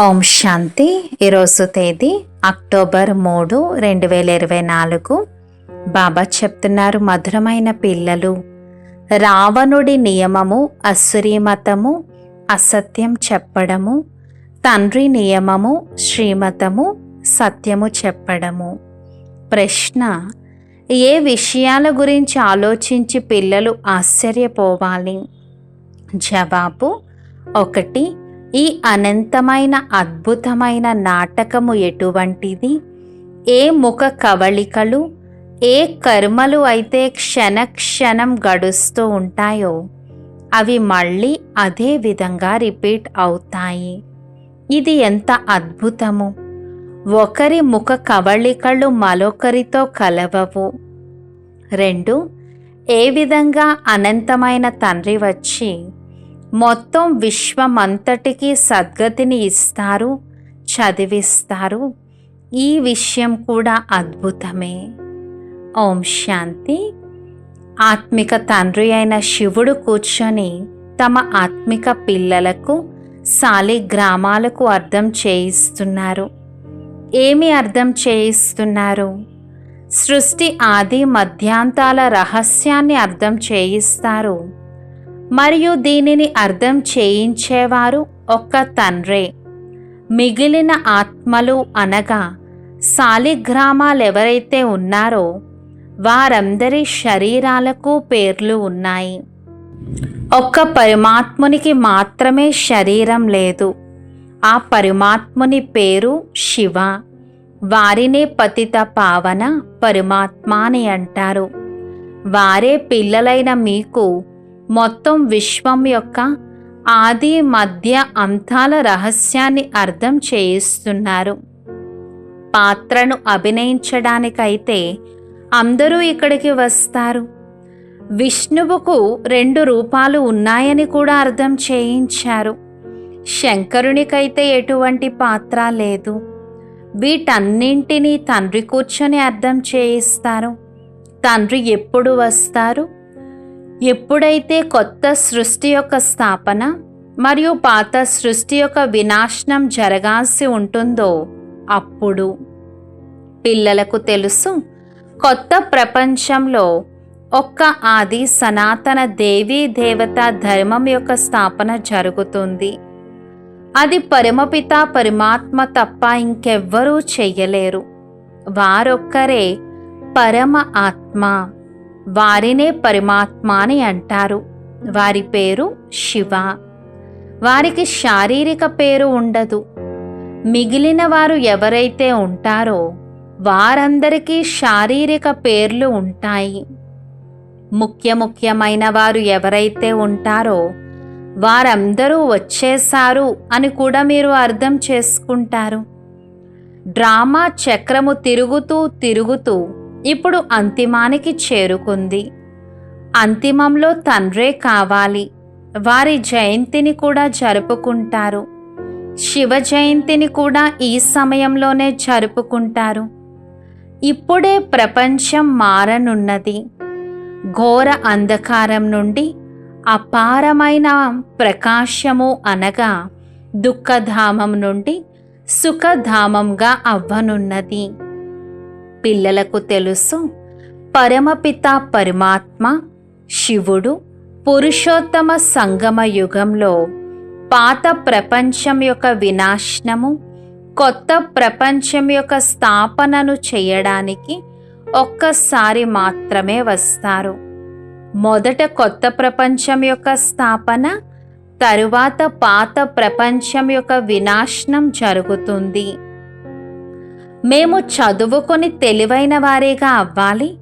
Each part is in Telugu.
ఓం శాంతి. ఈరోజు తేదీ అక్టోబర్ మూడు రెండు వేల ఇరవై నాలుగు. బాబా చెప్తున్నారు మధురమైన పిల్లలు. రావణుడి నియమము అసురీమతము అసత్యం చెప్పడము. తండ్రి నియమము శ్రీమతము సత్యము చెప్పడము. ప్రశ్న ఏ విషయాల గురించి ఆలోచించి పిల్లలు ఆశ్చర్యపోవాలి? జవాబు ఒకటి ఈ అనంతమైన అద్భుతమైన నాటకము ఎటువంటిది? ఏ ముఖ కవళికలు ఏ కర్మలు అయితే క్షణ క్షణం గడుస్తూ ఉంటాయో అవి మళ్ళీ అదే విధంగా రిపీట్ అవుతాయి. ఇది ఎంత అద్భుతము! ఒకరి ముఖ కవళికలు మరొకరితో కలవవు. రెండు ఏ విధంగా అనంతమైన తండ్రి వచ్చి మొత్తం విశ్వమంతటికి సద్గతిని ఇస్తారు చదివిస్తారు. ఈ విషయం కూడా అద్భుతమే. ఓం శాంతి. ఆత్మిక తండ్రి అయిన శివుడు కూర్చొని తమ ఆత్మిక పిల్లలకు సాలిగ్రామాలకు అర్థం చేయిస్తున్నారు. ఏమి అర్థం చేయిస్తున్నారు? సృష్టి ఆది మధ్యాంతాల రహస్యాన్ని అర్థం చేయిస్తారు. మరియు దీనిని అర్థం చేయించేవారు ఒక్క తండ్రే. మిగిలిన ఆత్మలు అనగా సాలిగ్రామాలు ఎవరైతే ఉన్నారో వారందరి శరీరాలకు పేర్లు ఉన్నాయి. ఒక్క పరమాత్మునికి మాత్రమే శరీరం లేదు. ఆ పరమాత్ముని పేరు శివ. వారినే పతిత పావన పరమాత్మ అని అంటారు. వారే పిల్లలైన మీకు మొత్తం విశ్వం యొక్క ఆది మధ్య అంతాల రహస్యాన్ని అర్థం చేయిస్తున్నారు. పాత్రను అభినయించడానికైతే అందరూ ఇక్కడికి వస్తారు. విష్ణువుకు రెండు రూపాలు ఉన్నాయని కూడా అర్థం చేయించారు. శంకరునికైతే ఎటువంటి పాత్ర లేదు. వీటన్నింటినీ తండ్రి కూర్చొని అర్థం చేయిస్తారు. తండ్రి ఎప్పుడు వస్తారు? ఎప్పుడైతే కొత్త సృష్టి యొక్క స్థాపన మరియు పాత సృష్టి యొక్క వినాశనం జరగాల్సి ఉంటుందో అప్పుడు పిల్లలకు తెలుసు కొత్త ప్రపంచంలో ఒక్క ఆది సనాతన దేవీ దేవత ధర్మం యొక్క స్థాపన జరుగుతుంది. అది పరమపిత పరమాత్మ తప్ప ఇంకెవ్వరూ చెయ్యలేరు. వారొక్కరే పరమ ఆత్మ. వారినే పరమాత్మ అని అంటారు. వారి పేరు శివ. వారికి శారీరక పేరు ఉండదు. మిగిలిన వారు ఎవరైతే ఉంటారో వారందరికీ శారీరక పేర్లు ఉంటాయి. ముఖ్య ముఖ్యమైన వారు ఎవరైతే ఉంటారో వారందరూ వచ్చేశారు అని కూడా మీరు అర్థం చేసుకుంటారు. డ్రామా చక్రము తిరుగుతూ తిరుగుతూ ఇప్పుడు అంతిమానికి చేరుకుంది. అంతిమంలో తండ్రే కావాలి. వారి జయంతిని కూడా జరుపుకుంటారు. శివ జయంతిని కూడా ఈ సమయంలోనే జరుపుకుంటారు. ఇప్పుడే ప్రపంచం మారనున్నది. ఘోర అంధకారం నుండి అపారమైన ప్రకాశము అనగా దుఃఖధామం నుండి సుఖధామంగా అవ్వనున్నది. పిల్లలకు తెలుసు. పరమపిత పరమాత్మ శివుడు పురుషోత్తమ సంగమ యుగంలో పాత ప్రపంచం యొక్క వినాశనము కొత్త ప్రపంచం యొక్క స్థాపనను చేయడానికి ఒక్కసారి మాత్రమే వస్తారు. మొదట కొత్త ప్రపంచం యొక్క స్థాపన తరువాత పాత ప్రపంచం యొక్క వినాశనం జరుగుతుంది. మేము చదువుకొని తెలివైన వారేగా అవ్వాలి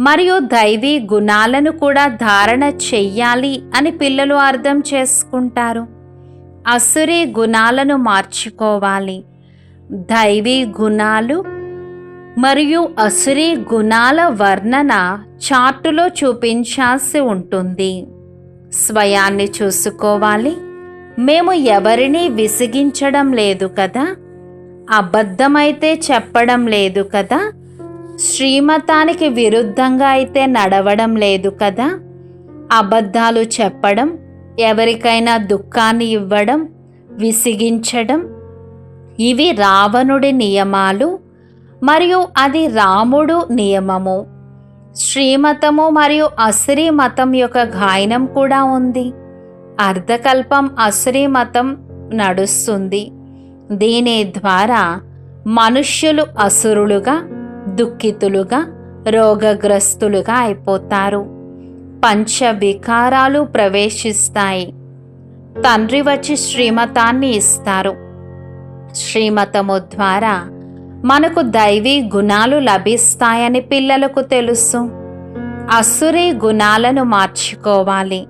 మరియు దైవీ గుణాలను కూడా ధారణ చెయ్యాలి అని పిల్లలు అర్థం చేసుకుంటారు. అసురీ గుణాలను మార్చుకోవాలి. దైవీ గుణాలు మరియు అసురీ గుణాల వర్ణన చార్టులో చూపించాల్సి ఉంటుంది. స్వయాన్ని చూసుకోవాలి. మేము ఎవరినీ విసిగించడం లేదు కదా? అబద్ధమైతే చెప్పడం లేదు కదా? శ్రీమతానికి విరుద్ధంగా అయితే నడవడం లేదు కదా? అబద్ధాలు చెప్పడం ఎవరికైనా దుఃఖాన్ని ఇవ్వడం విసిగించడం ఇవి రావణుడి నియమాలు మరియు అది రాముడు నియమము. శ్రీమతము మరియు అశ్రీ మతం యొక్క గాయనం కూడా ఉంది. అర్ధకల్పం అశ్రీ మతం నడుస్తుంది. దీని ద్వారా మనుష్యులు అసురులుగా దుఃఖితులుగా రోగగ్రస్తులుగా అయిపోతారు. పంచ వికారాలు ప్రవేశిస్తాయి. తండ్రి వచ్చి శ్రీమతాన్ని ఇస్తారు. శ్రీమతము ద్వారా మనకు దైవీ గుణాలు లభిస్తాయని పిల్లలకు తెలుసు. అసురీ గుణాలను మార్చుకోవాలి.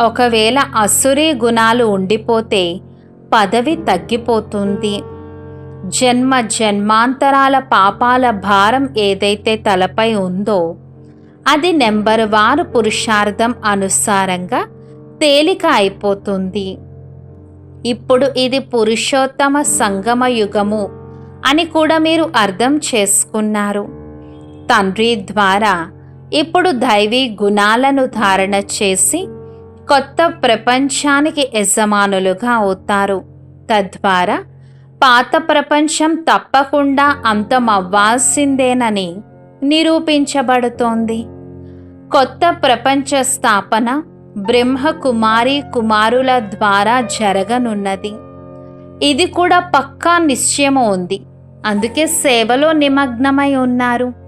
ఒకవేళ అసురీ గుణాలు ఉండిపోతే పదవి తగ్గిపోతుంది. జన్మ జన్మాంతరాల పాపాల భారం ఏదైతే తలపై ఉందో అది నెంబర్ వారు పురుషార్థం అనుసారంగా తేలిక అయిపోతుంది. ఇప్పుడు ఇది పురుషోత్తమ సంగమ యుగము అని కూడా మీరు అర్థం చేసుకున్నారు. తండ్రి ద్వారా ఇప్పుడు దైవీ గుణాలను ధారణ చేసి కొత్త ప్రపంచానికి యజమానులుగా అవుతారు. తద్వారా పాత ప్రపంచం తప్పకుండా అంతమవ్వాల్సిందేనని నిరూపించబడుతోంది. కొత్త ప్రపంచ స్థాపన బ్రహ్మ కుమారి కుమారుల ద్వారా జరగనున్నది. ఇది కూడా పక్కా నిశ్చయము ఉంది. అందుకే సేవలో నిమగ్నమై ఉన్నారు.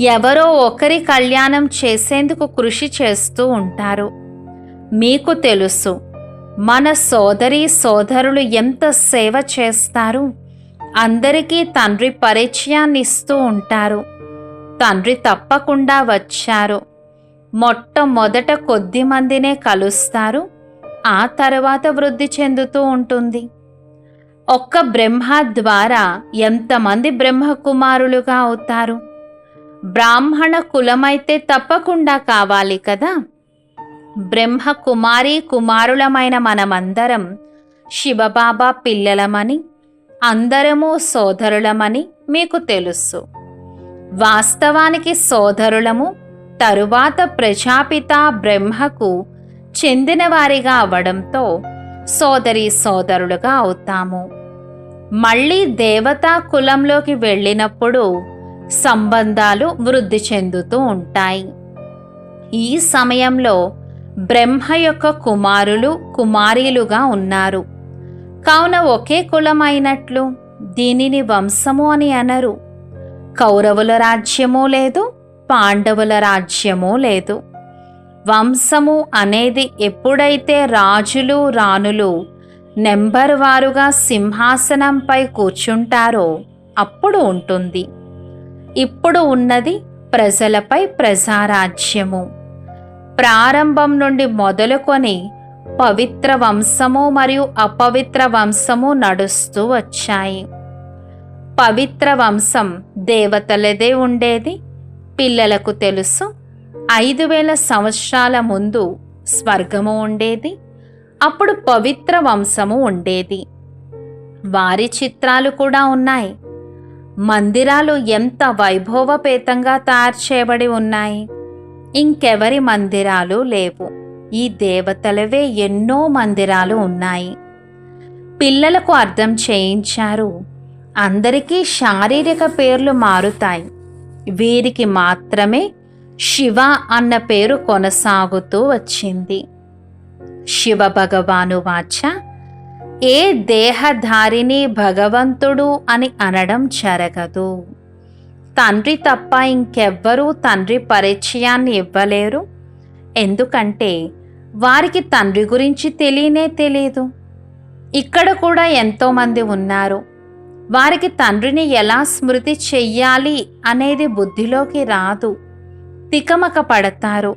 ఎవరో ఒకరి కళ్యాణం చేసేందుకు కృషి చేస్తూ ఉంటారు. మీకు తెలుసు మన సోదరి సోదరులు ఎంత సేవ చేస్తారు? అందరికీ తండ్రి పరిచయాన్ని ఇస్తూ ఉంటారు. తండ్రి తప్పకుండా వచ్చారు. మొట్టమొదట కొద్ది మందినే కలుస్తారు. ఆ తర్వాత వృద్ధి చెందుతూ ఉంటుంది. ఒక్క బ్రహ్మ ద్వారా ఎంతమంది బ్రహ్మకుమారులుగా అవుతారు? బ్రాహ్మణ కులమైతే తప్పకుండా కావాలి కదా? బ్రహ్మ కుమారి కుమారులమైన మనమందరం శివబాబా పిల్లలమని అందరము సోదరులమని మీకు తెలుసు. వాస్తవానికి సోదరులము తరువాత ప్రజాపిత బ్రహ్మకు చెందినవారిగా అవడంతో సోదరి సోదరులుగా అవుతాము. మళ్ళీ దేవతా కులంలోకి వెళ్ళినప్పుడు సంబంధాలు వృద్ధి చెందుతూ ఉంటాయి. ఈ సమయంలో బ్రహ్మ యొక్క కుమారులు కుమారీలుగా ఉన్నారు. కావున ఒకే కులమైనట్లు దీనిని వంశము అని అనరు. కౌరవుల రాజ్యమూ లేదు పాండవుల రాజ్యమూ లేదు. వంశము అనేది ఎప్పుడైతే రాజులు రాణులు నెంబర్ వారుగా సింహాసనంపై కూర్చుంటారో అప్పుడు ఉంటుంది. ఇప్పుడు ఉన్నది ప్రజలపై ప్రజారాజ్యము. ప్రారంభం నుండి మొదలుకొని పవిత్ర వంశము మరియు అపవిత్ర వంశము నడుస్తూ వచ్చాయి. పవిత్ర వంశం దేవతలదే ఉండేది. పిల్లలకు తెలుసు ఐదు వేల సంవత్సరాల ముందు స్వర్గము ఉండేది. అప్పుడు పవిత్ర వంశము ఉండేది. వారి చిత్రాలు కూడా ఉన్నాయి. మందిరాలు ఎంత వైభవపేతంగా తయారు చేయబడి ఉన్నాయి. ఇంకెవరి మందిరాలు లేవు. ఈ దేవతలవే ఎన్నో మందిరాలు ఉన్నాయి. పిల్లలకు అర్థం చేయించారు. అందరికీ శారీరక పేర్లు మారుతాయి. వీరికి మాత్రమే శివ అన్న పేరు కొనసాగుతూ వచ్చింది. శివ భగవాను వాచ ఏ దేహధారిని భగవంతుడు అని అనడం జరగదు. తండ్రి తప్ప ఇంకెవ్వరూ తండ్రి పరిచయాన్ని ఇవ్వలేరు. ఎందుకంటే వారికి తండ్రి గురించి తెలియనే తెలియదు ఇక్కడ కూడా ఎంతోమంది ఉన్నారు. వారికి తండ్రిని ఎలా స్మృతి చెయ్యాలి అనేది బుద్ధిలోకి రాదు. తికమక పడతారు.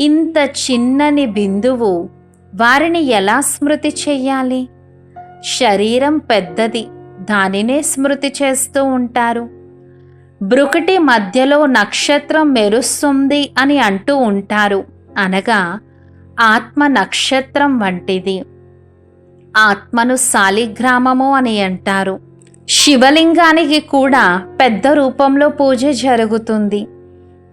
ఇంత చిన్నని బిందువు వారిని ఎలా స్మృతి చెయ్యాలి? శరీరం పెద్దది దానినే స్మృతి చేస్తూ ఉంటారు. బ్రుకటి మధ్యలో నక్షత్రం మెరుస్తుంది అని అంటూ ఉంటారు. అనగా ఆత్మ నక్షత్రం వంటిది. ఆత్మను శాలిగ్రామము అని అంటారు. శివలింగానికి కూడా పెద్ద రూపంలో పూజ జరుగుతుంది.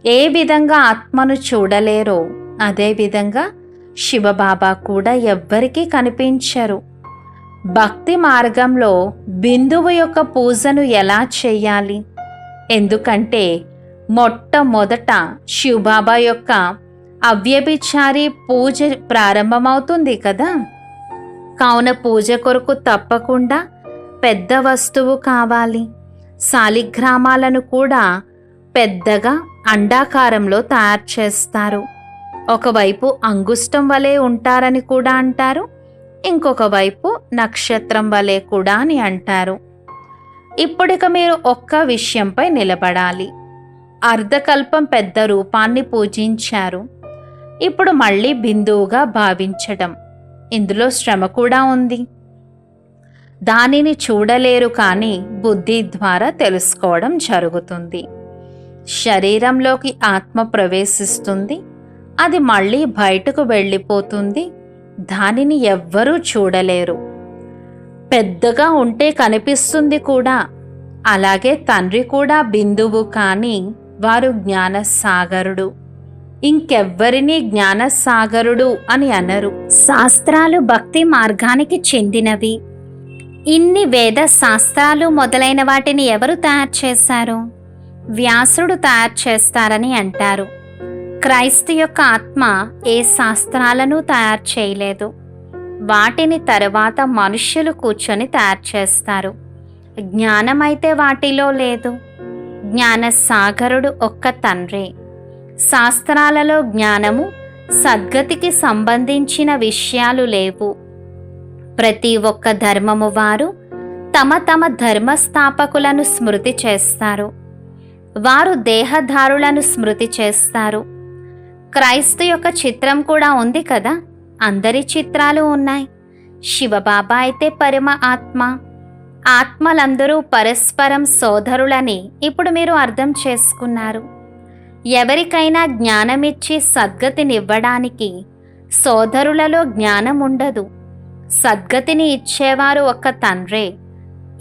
ఏ విధంగా ఆత్మను చూడలేరో అదేవిధంగా శివబాబా కూడా ఎవ్వరికీ కనిపించరు. భక్తి మార్గంలో బిందువు యొక్క పూజను ఎలా చేయాలి? ఎందుకంటే మొట్టమొదట శివబాబా యొక్క అవ్యభిచారి పూజ ప్రారంభమవుతుంది కదా. కావున పూజ కొరకు తప్పకుండా పెద్ద వస్తువు కావాలి. శాలిగ్రామాలను కూడా పెద్దగా అండాకారంలో తయారు చేస్తారు. ఒకవైపు అంగుష్టం వలె ఉంటారని కూడా అంటారు. ఇంకొక వైపు నక్షత్రం వలె కూడా అని అంటారు. ఇప్పుడిక మీరు ఒక్క విషయంపై నిలబడాలి. అర్ధకల్పం పెద్ద రూపాన్ని పూజించారు. ఇప్పుడు మళ్ళీ బిందువుగా భావించడం ఇందులో శ్రమ కూడా ఉంది. దానిని చూడలేరు కానీ బుద్ధి ద్వారా తెలుసుకోవడం జరుగుతుంది. శరీరంలోకి ఆత్మ ప్రవేశిస్తుంది. అది మళ్ళీ బయటకు వెళ్ళిపోతుంది. దానిని ఎవ్వరూ చూడలేరు. పెద్దగా ఉంటే కనిపిస్తుంది కూడా. అలాగే తండ్రి కూడా బిందువు కానీ వారు జ్ఞానసాగరుడు. ఇంకెవ్వరినీ జ్ఞానసాగరుడు అని అనరు. శాస్త్రాలు భక్తి మార్గానికి చెందినవి. ఇన్ని వేద శాస్త్రాలు మొదలైన వాటిని ఎవరు తయారు చేశారు? వ్యాసుడు తయారు చేస్తారని అంటారు. క్రైస్తు యొక్క ఆత్మ ఏ శాస్త్రాలను తయారు చేయలేదు. వాటిని తరువాత మనుష్యులు కూర్చొని తయారు చేస్తారు. జ్ఞానమైతే వాటిలో లేదు. జ్ఞాన సాగరుడు ఒక్క తండ్రే. శాస్త్రాలలో జ్ఞానము సద్గతికి సంబంధించిన విషయాలు లేవు. ప్రతి ఒక్క ధర్మము వారు తమ తమ ధర్మస్థాపకులను స్మృతి చేస్తారు. వారు దేహధారులను స్మృతి చేస్తారు. క్రైస్తు యొక్క చిత్రం కూడా ఉంది కదా? అందరి చిత్రాలు ఉన్నాయి. శివబాబా అయితే పరమ ఆత్మ. ఆత్మలందరూ పరస్పరం సోదరులని ఇప్పుడు మీరు అర్థం చేసుకున్నారు. ఎవరికైనా జ్ఞానమిచ్చి సద్గతినివ్వడానికి సోదరులలో జ్ఞానం ఉండదు సద్గతిని ఇచ్చేవారు ఒక్క తండ్రే.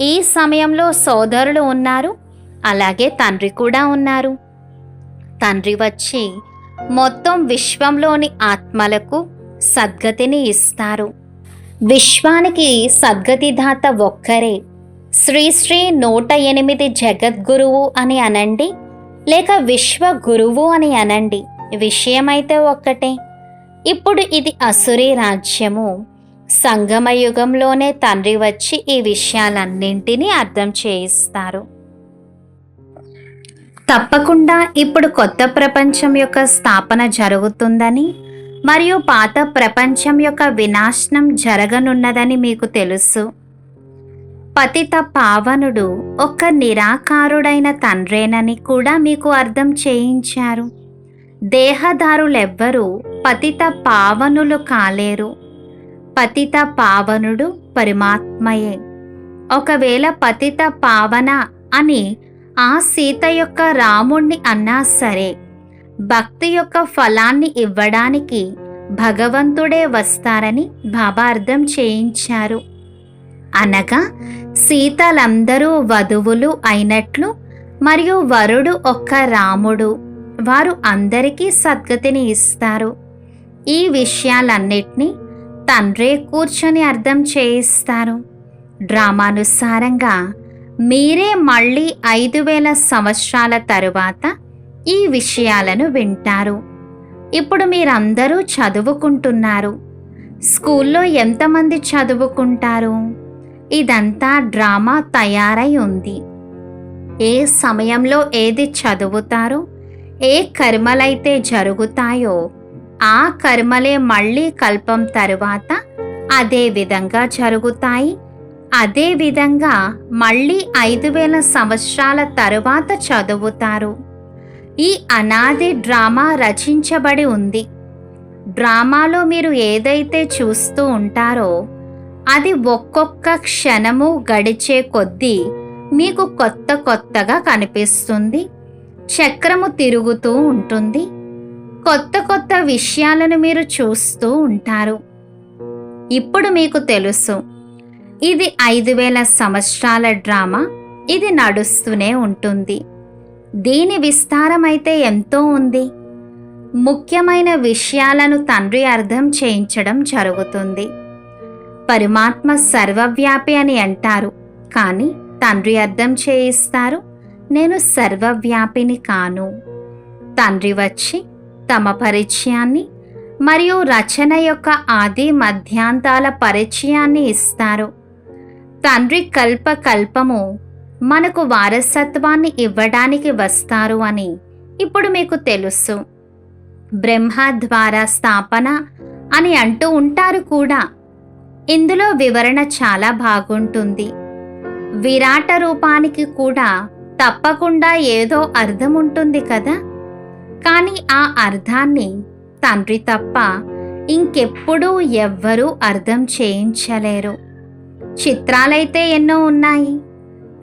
ఈ సమయంలో సోదరులు ఉన్నారు. అలాగే తండ్రి కూడా ఉన్నారు. తండ్రి వచ్చి మొత్తం విశ్వంలోని ఆత్మలకు సద్గతిని ఇస్తారు. విశ్వానికి సద్గతిదాత ఒక్కరే. శ్రీశ్రీ నూట ఎనిమిది జగద్గురువు అని అనండి లేక విశ్వ గురువు అని అనండి విషయమైతే ఒక్కటే. ఇప్పుడు ఇది అసురీ రాజ్యము. సంగమ యుగంలోనే తండ్రి వచ్చి ఈ విషయాలన్నింటినీ అర్థం చేయిస్తారు. తప్పకుండా ఇప్పుడు కొత్త ప్రపంచం యొక్క స్థాపన జరుగుతుందని మరియు పాత ప్రపంచం యొక్క వినాశనం జరగనున్నదని మీకు తెలుసు. పతిత పావనుడు ఒక నిరాకారుడైన తండ్రేనని కూడా మీకు అర్థం చేయించారు. దేహదారులెవ్వరూ పతిత పావనులు కాలేరు. పతిత పావనుడు పరమాత్మయే. ఒకవేళ పతిత పావన అని ఆ సీత యొక్క రాముణ్ణి అన్నా సరే భక్తి యొక్క ఫలాన్ని ఇవ్వడానికి భగవంతుడే వస్తారని బాబా అర్థం చేయించారు. అనగా సీతలందరూ వధువులు అయినట్లు మరియు వరుడు ఒక్క రాముడు వారు అందరికీ సద్గతిని ఇస్తారు. ఈ విషయాలన్నిటినీ తండ్రే కూర్చొని అర్థం చేయిస్తారు. డ్రామానుసారంగా మీరే మళ్ళీ ఐదు వేల సంవత్సరాల తరువాత ఈ విషయాలను వింటారు. ఇప్పుడు మీరందరూ చదువుకుంటున్నారు. స్కూల్లో ఎంతమంది చదువుకుంటారు? ఇదంతా డ్రామా తయారై ఉంది. ఏ సమయంలో ఏది చదువుతారో? ఏ కర్మలైతే జరుగుతాయో ఆ కర్మలే మళ్ళీ కల్పం తరువాత అదే విధంగా జరుగుతాయి. అదే విధంగా మళ్ళీ ఐదు వేల సంవత్సరాల తరువాత చదువుతారు. ఈ అనాది డ్రామా రచించబడి ఉంది. డ్రామాలో మీరు ఏదైతే చూస్తూ ఉంటారో అది ఒక్కొక్క క్షణము గడిచే కొద్దీ మీకు కొత్త కొత్తగా కనిపిస్తుంది. చక్రము తిరుగుతూ ఉంటుంది. కొత్త కొత్త విషయాలను మీరు చూస్తూ ఉంటారు. ఇప్పుడు మీకు తెలుసు. ఇది ఐదు వేల సంవత్సరాల డ్రామా. ఇది నడుస్తూనే ఉంటుంది. దీని విస్తారమైతే ఎంతో ఉంది. ముఖ్యమైన విషయాలను తండ్రి అర్థం చేయించడం జరుగుతుంది. పరమాత్మ సర్వవ్యాపి అని అంటారు. కానీ తండ్రి అర్థం చేయిస్తారు. నేను సర్వవ్యాపిని కాను. తండ్రి వచ్చి తమ పరిచయాన్ని మరియు రచన యొక్క ఆది మధ్యాంతాల పరిచయాన్ని ఇస్తారు. తండ్రి కల్ప కల్పము మనకు వారసత్వాన్ని ఇవ్వడానికి వస్తారు అని ఇప్పుడు మీకు తెలుసు. బ్రహ్మ ద్వారా స్థాపన అని అంటూ ఉంటారు కూడా. ఇందులో వివరణ చాలా బాగుంటుంది. విరాట రూపానికి కూడా తప్పకుండా ఏదో అర్థం ఉంటుంది కదా. కానీ ఆ అర్థాన్ని తండ్రి తప్ప ఇంకెప్పుడూ ఎవ్వరూ అర్థం చేయించలేరు. చిత్రాలైతే ఎన్నో ఉన్నాయి.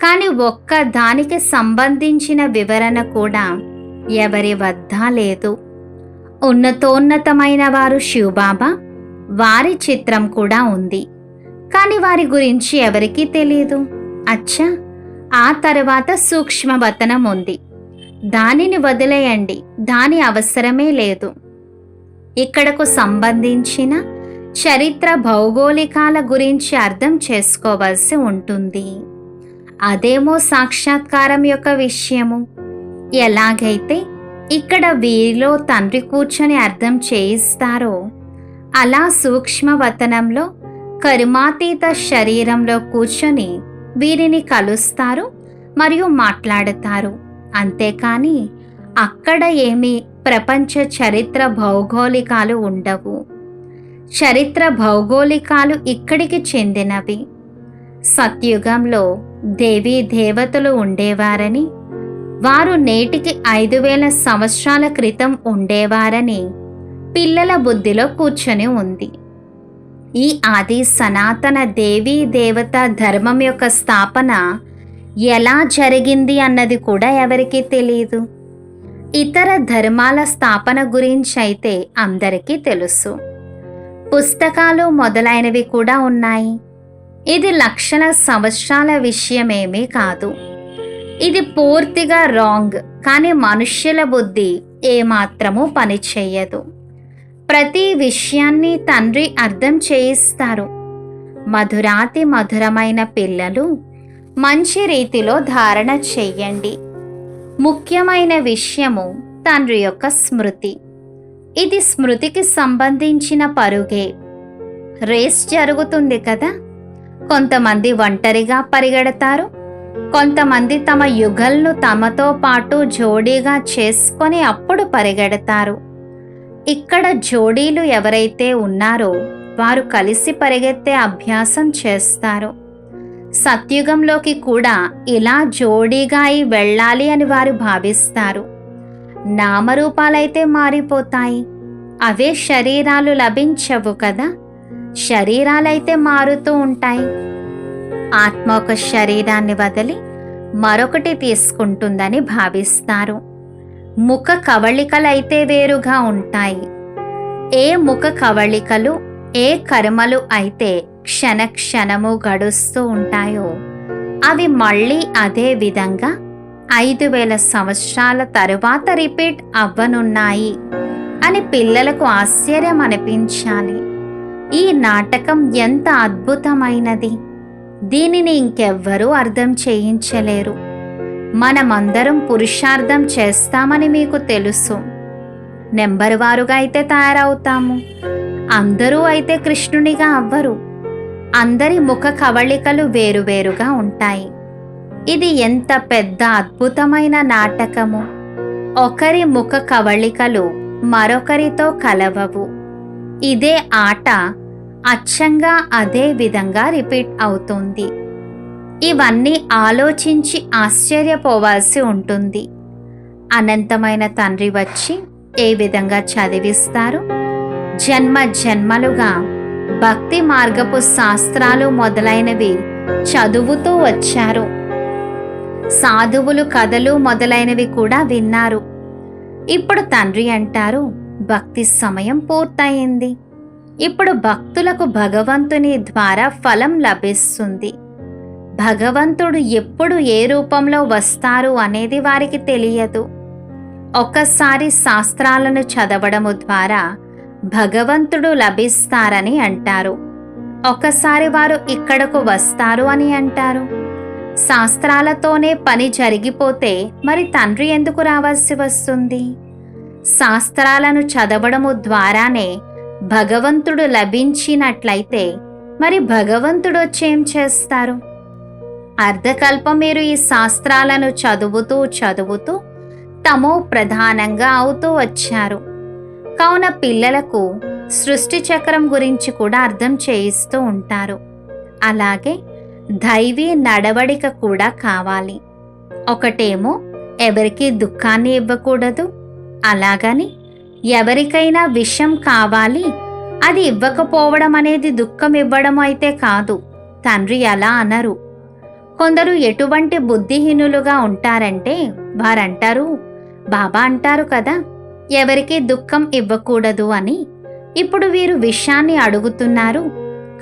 కానీ ఒక్క దానికి సంబంధించిన వివరణ కూడా ఎవరి వద్ద లేదు. ఉన్నతోన్నతమైన వారు శివబాబా వారి చిత్రం కూడా ఉంది. కానీ వారి గురించి ఎవరికీ తెలియదు అచ్చా ఆ తర్వాత సూక్ష్మవతనం ఉంది. దానిని వదిలేయండి దాని అవసరమే లేదు. ఇక్కడకు సంబంధించిన చరిత్ర భౌగోళికాల గురించి అర్థం చేసుకోవాల్సి ఉంటుంది. అదేమో సాక్షాత్కారం యొక్క విషయము. ఎలాగైతే ఇక్కడ వీరిలో తండ్రి కూర్చొని అర్థం చేయిస్తారో అలా సూక్ష్మవతనంలో కర్మాతీత శరీరంలో కూర్చొని వీరిని కలుస్తారు మరియు మాట్లాడతారు. అంతేకాని అక్కడ ఏమీ ప్రపంచ చరిత్ర భౌగోళికాలు ఉండవు. చరిత్ర భౌగోళికాలు ఇక్కడికి చెందినవి. సత్యుగంలో దేవీ దేవతలు ఉండేవారని వారు నేటికి ఐదు వేల సంవత్సరాల క్రితం ఉండేవారని పిల్లల బుద్ధిలో కూర్చొని ఉంది. ఈ ఆది సనాతన దేవీ దేవత ధర్మం యొక్క స్థాపన ఎలా జరిగింది అన్నది కూడా ఎవరికీ తెలియదు ఇతర ధర్మాల స్థాపన గురించి అయితే అందరికీ తెలుసు. పుస్తకాలు మొదలైనవి కూడా ఉన్నాయి. ఇది లక్షల సంవత్సరాల విషయమేమీ కాదు. ఇది పూర్తిగా రాంగ్ కానీ మనుష్యుల బుద్ధి ఏమాత్రము పనిచేయదు. ప్రతి విషయాన్ని తండ్రి అర్థం చేయిస్తారు. మధురాతి మధురమైన పిల్లలు మంచి రీతిలో ధారణ చెయ్యండి ముఖ్యమైన విషయము తండ్రి యొక్క స్మృతి. ఇది స్మృతికి సంబంధించిన పరుగే. రేస్ జరుగుతుంది కదా? కొంతమంది ఒంటరిగా పరిగెడతారు. కొంతమంది తమ యుగల్ను తమతో పాటు జోడీగా చేసుకొని అప్పుడు పరిగెడతారు. ఇక్కడ జోడీలు ఎవరైతే ఉన్నారో వారు కలిసి పరిగెత్తే అభ్యాసం చేస్తారు. సత్యుగంలోకి కూడా ఇలా జోడీగా అయి వెళ్ళాలి అని వారు భావిస్తారు. నామరూపాలైతే మారిపోతాయి. అవే శరీరాలు లభించవు కదా? శరీరాలైతే మారుతూ ఉంటాయి. ఆత్మ ఒక శరీరాన్ని వదిలి మరొకటి తీసుకుంటుందని భావిస్తారు. ముఖ కవళికలైతే వేరుగా ఉంటాయి. ఏ ముఖ కవళికలు ఏ కర్మలు అయితే క్షణ క్షణము గడుస్తూ ఉంటాయో అవి మళ్ళీ అదే విధంగా ఐదు వేల సంవత్సరాల తరువాత రిపీట్ అవ్వనున్నాయి అని పిల్లలకు ఆశ్చర్యం అనిపించాలి. ఈ నాటకం ఎంత అద్భుతమైనది. దీనిని ఇంకెవ్వరూ అర్థం చేయించలేరు. మనమందరం పురుషార్థం చేస్తామని మీకు తెలుసు. నెంబర్ వారుగా అయితే తయారవుతాము. అందరూ అయితే కృష్ణునిగా అవ్వరు. అందరి ముఖ కవళికలు వేరువేరుగా ఉంటాయి. ఇది ఎంత పెద్ద అద్భుతమైన నాటకము. ఒకరి ముఖ కవళికలు మరొకరితో కలవవు. ఇదే ఆట అచ్చంగా అదే విధంగా రిపీట్ అవుతుంది. ఇవన్నీ ఆలోచించి ఆశ్చర్యపోవాల్సి ఉంటుంది. అనంతమైన తండ్రి వచ్చి ఏ విధంగా చదివిస్తారు? జన్మ జన్మలుగా భక్తి మార్గపు శాస్త్రాలు మొదలైనవి చదువుతూ వచ్చారు. సాధువులు కథలు మొదలైనవి కూడా విన్నారు. ఇప్పుడు తండ్రి అంటారు భక్తి సమయం పూర్తయింది. ఇప్పుడు భక్తులకు భగవంతుని ద్వారా ఫలం లభిస్తుంది. భగవంతుడు ఎప్పుడు ఏ రూపంలో వస్తారు అనేది వారికి తెలియదు. ఒక్కసారి శాస్త్రాలను చదవడము ద్వారా భగవంతుడు లభిస్తారని అంటారు. ఒకసారి వారు ఇక్కడకు వస్తారు అని అంటారు. శాస్త్రాలతోనే పని జరిగిపోతే మరి తండ్రి ఎందుకు రావాల్సి వస్తుంది? శాస్త్రాలను చదవడము ద్వారానే భగవంతుడు లభించినట్లయితే మరి భగవంతుడు వచ్చేం చేస్తారు? అర్ధకల్పం మీరు ఈ శాస్త్రాలను చదువుతూ చదువుతూ తమో ప్రధానంగా అవుతూ వచ్చారు. కావున పిల్లలకు సృష్టి చక్రం గురించి కూడా అర్థం చేయిస్తూ ఉంటారు. అలాగే దైవీ నడవడిక కూడా కావాలి. ఒకటేమో ఎవరికి దుఃఖాన్ని ఇవ్వకూడదు. అలాగని ఎవరికైనా విషయం కావాలి అది ఇవ్వకపోవడం అనేది దుఃఖం ఇవ్వడం అయితే కాదు. తండ్రి అలా అనరు. కొందరు ఎటువంటి బుద్ధిహీనులుగా ఉంటారంటే వారంటారు బాబా అంటారు కదా ఎవరికి దుఃఖం ఇవ్వకూడదు అని. ఇప్పుడు వీరు విషయాన్ని అడుగుతున్నారు.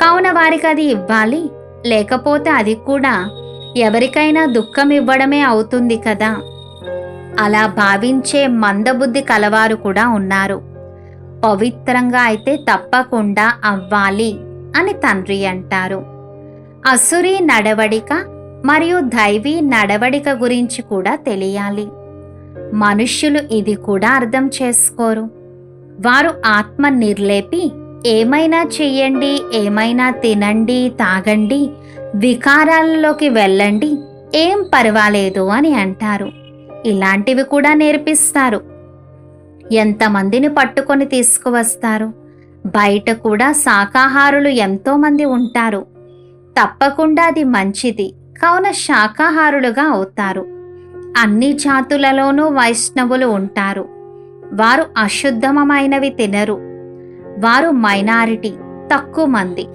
కావున వారికి అది ఇవ్వాలి. లేకపోతే అది కూడా ఎవరికైనా దుఃఖం ఇవ్వడమే అవుతుంది కదా. అలా భావించే మందబుద్ధి కలవారు కూడా ఉన్నారు. పవిత్రంగా అయితే తప్పకుండా అవ్వాలి అని తండ్రి అంటారు. అసురీ నడవడిక మరియు దైవీ నడవడిక గురించి కూడా తెలియాలి. మనుష్యులు ఇది కూడా అర్థం చేసుకోరు. వారు ఆత్మ నిర్లేపి ఏమైనా చెయ్యండి ఏమైనా తినండి తాగండి వికారాలలోకి వెళ్ళండి ఏం పర్వాలేదు అని అంటారు. ఇలాంటివి కూడా నేర్పిస్తారు. ఎంతమందిని పట్టుకొని తీసుకువస్తారు? బయట కూడా శాకాహారులు ఎంతోమంది ఉంటారు. తప్పకుండా అది మంచిది. కావున శాకాహారులుగా అవుతారు. అన్ని జాతులలోనూ వైష్ణవులు ఉంటారు. వారు అశుద్ధమైనవి తినరు. వారు మైనారిటీ తక్కువ మంది.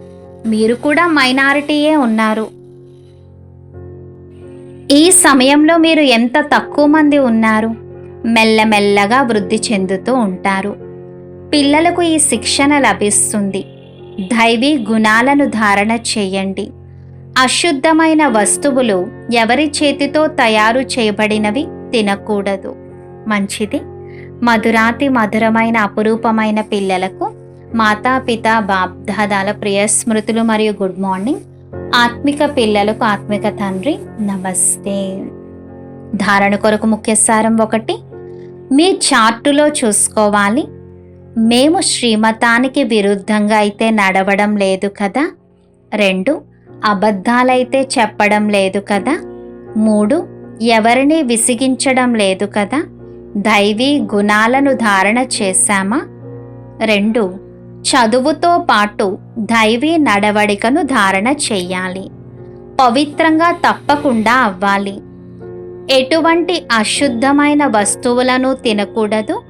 మీరు కూడా మైనారిటీయే ఉన్నారు. ఈ సమయంలో మీరు ఎంత తక్కువ మంది ఉన్నారు? మెల్లమెల్లగా వృద్ధి చెందుతూ ఉంటారు. పిల్లలకు ఈ శిక్షణ లభిస్తుంది. దైవీ గుణాలను ధారణ చేయండి. అశుద్ధమైన వస్తువులు ఎవరి చేతితో తయారు చేయబడినవి తినకూడదు. మంచిది. మధురాతి మధురమైన అపురూపమైన పిల్లలకు మాతాపిత బాప్దాదాల ప్రియ స్మృతులు మరియు గుడ్ మార్నింగ్. ఆత్మిక పిల్లలకు ఆత్మిక తండ్రి నమస్తే. ధారణ కొరకు ముఖ్య సారం ఒకటి మీ చార్టులో చూసుకోవాలి. మేము శ్రీమతానికి విరుద్ధంగా అయితే నడవడం లేదు కదా? రెండు అబద్ధాలైతే చెప్పడం లేదు కదా? మూడు ఎవరిని విసిగించడం లేదు కదా? దైవీ గుణాలను ధారణ చేశామా? రెండు చదువుతో పాటు దైవీ నడవడికను ధారణ చెయ్యాలి పవిత్రంగా తప్పకుండా అవ్వాలి. ఎటువంటి అశుద్ధమైన వస్తువులను తినకూడదు.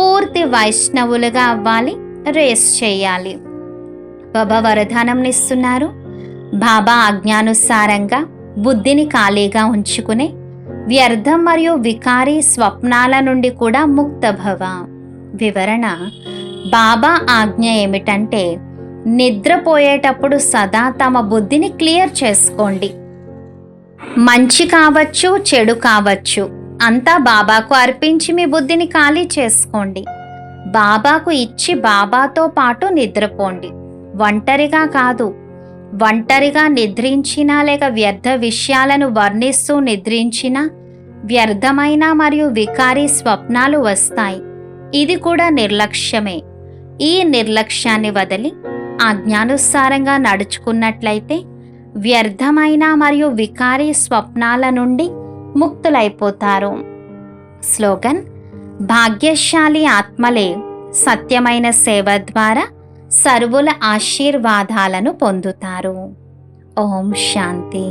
పూర్తి వైష్ణవులుగా అవ్వాలి. రేస్ చేయాలి. బాబా వరదానంనిస్తున్నారు బాబా ఆజ్ఞానుసారంగా బుద్ధిని ఖాళీగా ఉంచుకునే వ్యర్థం మరియు వికారీ స్వప్నాల నుండి కూడా ముక్తభవ వివరణ బాబా ఆజ్ఞ ఏమిటంటే నిద్రపోయేటప్పుడు సదా తమ బుద్ధిని క్లియర్ చేసుకోండి. మంచి కావచ్చు చెడు కావచ్చు అంతా బాబాకు అర్పించి మీ బుద్ధిని ఖాళీ చేసుకోండి. బాబాకు ఇచ్చి బాబాతో పాటు నిద్రపోండి. ఒంటరిగా కాదు ఒంటరిగా నిద్రించినా లేక వ్యర్థ విషయాలను వర్ణిస్తూ నిద్రించినా వ్యర్థమైన మరియు వికారీ స్వప్నాలు వస్తాయి. ఇది కూడా నిర్లక్ష్యమే. ఈ నిర్లక్ష్యాన్ని వదిలి ఆజ్ఞానుసారంగా నడుచుకున్నట్లయితే వ్యర్థమైన మరియు వికారీ స్వప్నాల నుండి ముక్తులైపోతారు. స్లోగన్ భాగ్యశాలి ఆత్మలే సత్యమైన సేవ ద్వారా సర్వుల ఆశీర్వాదాలను పొందుతారు. ఓం శాంతి.